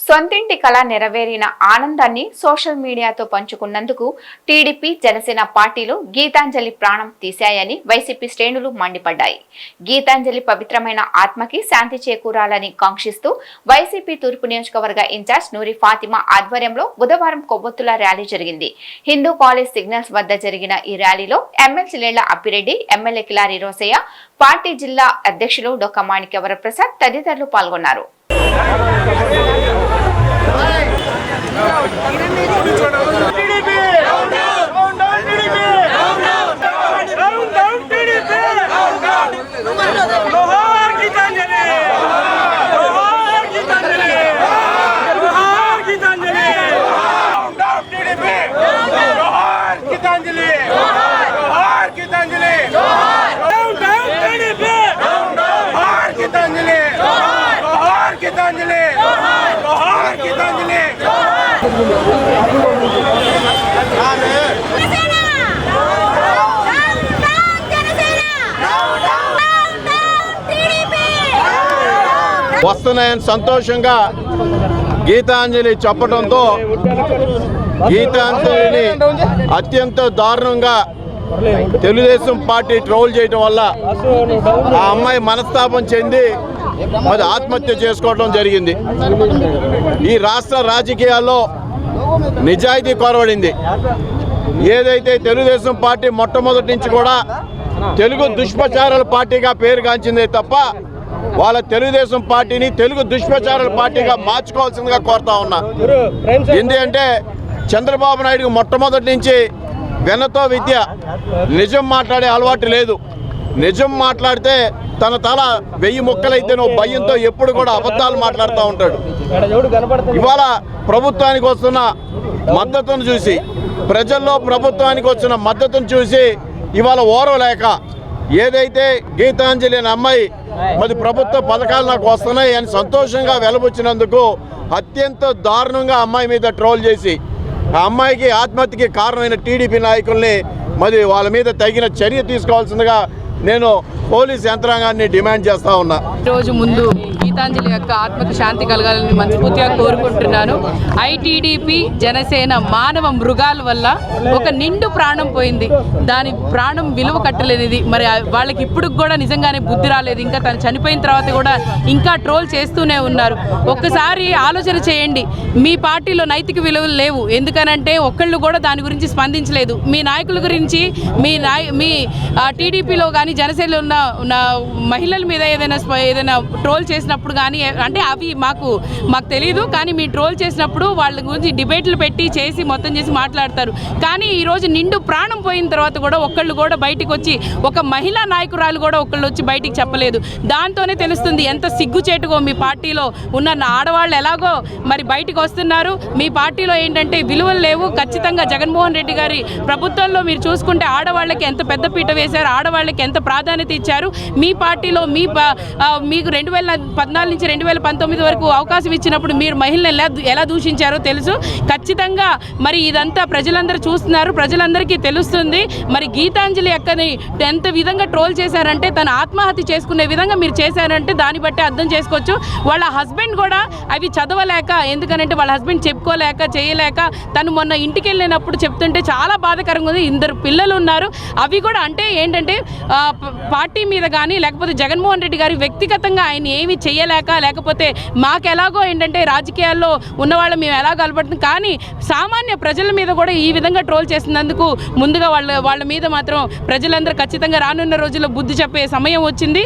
సొంతింటి కళ నెరవేరిన ఆనందాన్ని సోషల్ మీడియాతో పంచుకున్నందుకు టీడీపీ జనసేన పార్టీలు గీతాంజలి ప్రాణం తీశాయని వైసీపీ శ్రేణులు మండిపడ్డాయి. గీతాంజలి పవిత్రమైన ఆత్మకి శాంతి చేకూరాలని కాంక్షిస్తూ వైసీపీ తూర్పు నియోజకవర్గ ఇన్ఛార్జ్ నూరి ఫాతిమా ఆధ్వర్యంలో బుధవారం కొవ్వొత్తుల ర్యాలీ జరిగింది. హిందూ కాలేజ్ సిగ్నల్స్ వద్ద జరిగిన ఈ ర్యాలీలో MLC Lella Appireddy MLA Kilari Rosaiah party జిల్లా అధ్యక్షులు డొక్క మాణిక్య వరప్రసాద్ తదితరులు పాల్గొన్నారు. వస్తున్నాయని సంతోషంగా గీతాంజలి చెప్పడంతో గీతాంజలిని అత్యంత దారుణంగా తెలుగుదేశం పార్టీ ట్రోల్ చేయడం వల్ల ఆ అమ్మాయి మనస్తాపం చెంది మరి ఆత్మహత్య చేసుకోవడం జరిగింది. ఈ రాష్ట్ర రాజకీయాల్లో నిజాయితీ కోరబడింది. ఏదైతే తెలుగుదేశం పార్టీ మొట్టమొదటి నుంచి కూడా తెలుగు దుష్ప్రచారాల పార్టీగా పేరుగాంచిందే తప్ప వాళ్ళ తెలుగుదేశం పార్టీని తెలుగు దుష్ప్రచారాల పార్టీగా మార్చుకోవాల్సిందిగా కోరుతా ఉన్నా. ఎందుకంటే చంద్రబాబు నాయుడుకి మొట్టమొదటి నుంచి వెనతో విద్య నిజం మాట్లాడే అలవాటు లేదు. నిజం మాట్లాడితే తన తల వెయ్యి ముక్కలైతేనో భయంతో ఎప్పుడు కూడా అబద్ధాలు మాట్లాడుతూ ఉంటాడు. ఇవాళ ప్రభుత్వానికి వస్తున్న మద్దతును చూసి ప్రజల్లో ప్రభుత్వానికి వచ్చిన మద్దతును చూసి ఇవాళ ఓరవలేక ఏదైతే గీతాంజలి అనే అమ్మాయి మరి ప్రభుత్వ పథకాలు నాకు వస్తున్నాయి అని సంతోషంగా వెలబుచ్చినందుకు అత్యంత దారుణంగా అమ్మాయి మీద ట్రోల్ చేసి ఆ అమ్మాయికి ఆత్మహత్యకి కారణమైన టీడీపీ నాయకుల్ని మరి వాళ్ళ మీద తగిన చర్య తీసుకోవాల్సిందిగా నేను పోలీస్ యంత్రాంగాన్ని డిమాండ్ చేస్తా ఉన్నా. రోజు ముందు గీతాంజలి యొక్క ఆత్మకు శాంతి కలగాలని మనస్ఫూర్తిగా కోరుకుంటున్నాను. ఐటీడీపీ జనసేన మానవ మృగాల వల్ల ఒక నిండు ప్రాణం పోయింది. దాని ప్రాణం విలువ కట్టలేనిది మరి వాళ్ళకి ఇప్పుడు కూడా నిజంగానే బుద్ధి రాలేదు. ఇంకా తను చనిపోయిన తర్వాత కూడా ఇంకా ట్రోల్ చేస్తూనే ఉన్నారు. ఒక్కసారి ఆలోచన చేయండి. మీ పార్టీలో నైతిక విలువలు లేవు. ఎందుకనంటే ఒక్కళ్ళు కూడా దాని గురించి స్పందించలేదు. మీ నాయకుల గురించి మీ నాయ మీ టీడీపీలో కానీ కానీ జనసేనలో ఉన్న ఉన్న మహిళల మీద ఏదైనా ఏదైనా ట్రోల్ చేసినప్పుడు కానీ అంటే అవి మాకు మాకు తెలియదు కానీ మీ ట్రోల్ చేసినప్పుడు వాళ్ళ గురించి డిబేట్లు పెట్టి చేసి మొత్తం చేసి మాట్లాడతారు. కానీ ఈరోజు నిండు ప్రాణం పోయిన తర్వాత కూడా ఒక్కళ్ళు కూడా బయటకు వచ్చి ఒక మహిళా నాయకురాలు కూడా ఒకళ్ళు వచ్చి బయటికి చెప్పలేదు. దాంతోనే తెలుస్తుంది ఎంత సిగ్గుచేటుగో మీ పార్టీలో ఉన్న ఆడవాళ్ళు ఎలాగో మరి బయటికి వస్తున్నారు. మీ పార్టీలో ఏంటంటే విలువలు లేవు. ఖచ్చితంగా జగన్మోహన్ రెడ్డి గారి ప్రభుత్వంలో మీరు చూసుకుంటే ఆడవాళ్ళకి ఎంత పెద్ద పీట వేశారు ఆడవాళ్ళకి ఎంత ప్రాధాన్యత ఇచ్చారు. మీ పార్టీలో మీ ప- మీకు రెండు వేల పద్నాలుగు నుంచి రెండు వేల పంతొమ్మిది వరకు అవకాశం ఇచ్చినప్పుడు మీరు మహిళలు ఎలా ఎలా దూషించారో తెలుసు. ఖచ్చితంగా మరి ఇదంతా ప్రజలందరూ చూస్తున్నారు. ప్రజలందరికీ తెలుస్తుంది. మరి గీతాంజలి అక్కని ఎంత విధంగా ట్రోల్ చేశారంటే తను ఆత్మహత్య చేసుకునే విధంగా మీరు చేశారంటే దాన్ని బట్టి అర్థం చేసుకోవచ్చు. వాళ్ళ హస్బెండ్ కూడా అవి చదవలేక ఎందుకనంటే వాళ్ళ హస్బెండ్ చెప్పుకోలేక చేయలేక తను మొన్న ఇంటికి వెళ్ళినప్పుడు చెప్తుంటే చాలా బాధాకరంగా ఉంది. ఇద్దరు పిల్లలు ఉన్నారు. అవి కూడా అంటే ఏంటంటే పార్టీ మీద కానీ లేకపోతే జగన్మోహన్ రెడ్డి గారి వ్యక్తిగతంగా ఆయన ఏమి చేయలేక లేకపోతే మాకు ఎలాగో ఏంటంటే రాజకీయాల్లో ఉన్నవాళ్ళు మేము ఎలా కలపడుతుంది కానీ సామాన్య ప్రజల మీద కూడా ఈ విధంగా ట్రోల్ చేసినందుకు ముందుగా వాళ్ళ వాళ్ళ మీద మాత్రం ప్రజలందరూ ఖచ్చితంగా రానున్న రోజుల్లో బుద్ధి చెప్పే సమయం వచ్చింది.